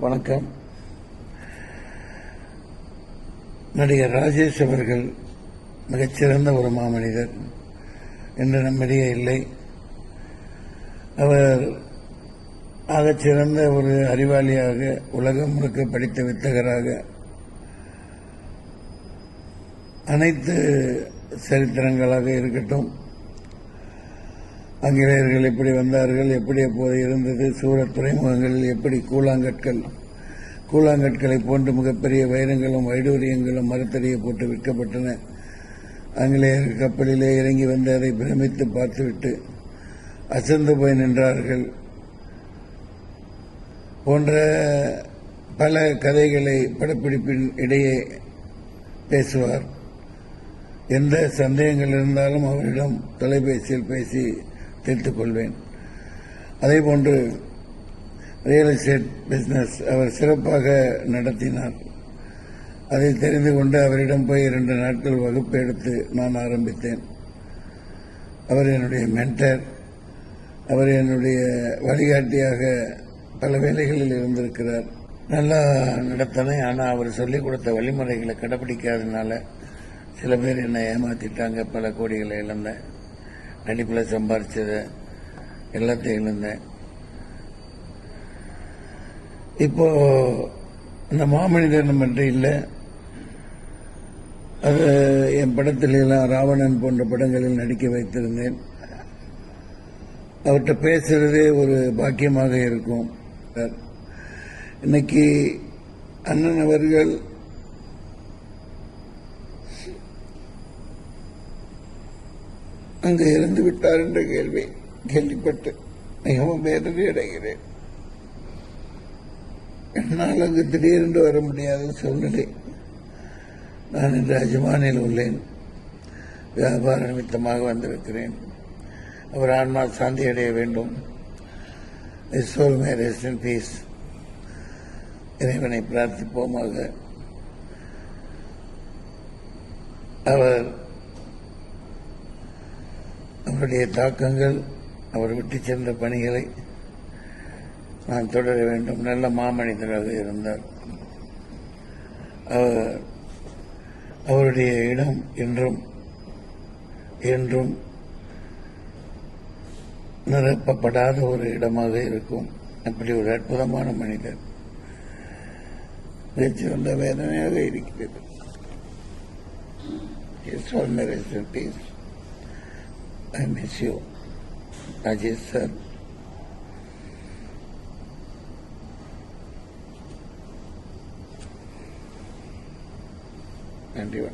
வணக்கம். நடிகர் ராஜேஷ் அவர்கள் மிகச்சிறந்த ஒரு மாமனிதர். என்று நம்மிடையே இல்லை. அவர் ஆகச்சிறந்த ஒரு அறிவாளியாக உலகம் முழுக்க படித்த வித்தகராக அனைத்து சரித்திரங்களாக இருக்கட்டும் ஆங்கிலேயர்கள் எப்படி வந்தார்கள் எப்படி அப்போது இருந்தது சூரத் துறைமுகங்களில் எப்படி கூழாங்கற்கள்? கூழாங்கற்களை போன்று மிகப்பெரிய வைரங்களும் வைடூரியங்களும் மரத்தடியை போட்டு விற்கப்பட்டன. ஆங்கிலேயர் கப்பலிலே இறங்கி வந்து அதை பிரமித்து பார்த்துவிட்டு அசந்து போய் நின்றார்கள். போன்ற பல கதைகளை படப்பிடிப்பின் இடையே பேசுவார். எந்த சந்தேகங்கள் இருந்தாலும் அவரிடம் தொலைபேசியில் பேசி தீர்த்துக் கொள்வேன் அதேபோன்று ரியல் எஸ்டேட் பிஸ்னஸ் அவர் சிறப்பாக நடத்தினார். அதை தெரிந்து கொண்டு அவரிடம் போய் இரண்டு நாட்கள் வகுப்பு எடுத்து நான் ஆரம்பித்தேன். அவர் என்னுடைய மென்டர் அவர் என்னுடைய வழிகாட்டியாக பல வேலைகளில் இருந்திருக்கிறார். நல்லா நடத்தினேன் ஆனால் அவர் சொல்லிக் கொடுத்த வழிமுறைகளை கடைபிடிக்காதனால சில பேர் என்னை ஏமாத்திட்டாங்க பல கோடிகளை இழந்தேன். நடிப்பில் சம்பாரிச்சதை எல்லாத்தையும் இழந்தேன். இப்போ இந்த மாமனிதர் நம்மகிட்ட இல்லை. அது என் படத்திலெல்லாம் ராவணன் போன்ற படங்களில் நடிக்க வைத்திருந்தேன். அவர்கிட்ட பேசுறதே ஒரு பாக்கியமாக இருக்கும். இன்னைக்கு அண்ணன் அவர்கள் அங்கு இறந்து விட்டார் என்ற கேள்வி. கேள்விப்பட்டு மிகவும் வேதனை அடைகிறேன். என்னால் அங்கு திடீரென்று வர முடியாத சூழ்நிலை. நான் இன்று அஜமானில் உள்ளேன். வியாபார நிமித்தமாக வந்திருக்கிறேன். அவர் ஆன்மா சாந்தி அடைய வேண்டும். Soul may rest in peace இறைவனை பிரார்த்திப்போமாக. அவர் அவருடைய தாக்கங்கள் அவர் விட்டு சென்ற பணிகளை நான் தொடர வேண்டும். நல்ல மாமனிதராக இருந்தார். அவருடைய இடம் என்றும் என்றும் நிரப்பப்படாத ஒரு இடமாக இருக்கும். அப்படி ஒரு அற்புதமான மனிதர். மிகச்சிறந்த வேதனையாக இருக்கிறது. His soul may rest peace. I miss you, Rajesh sir. And you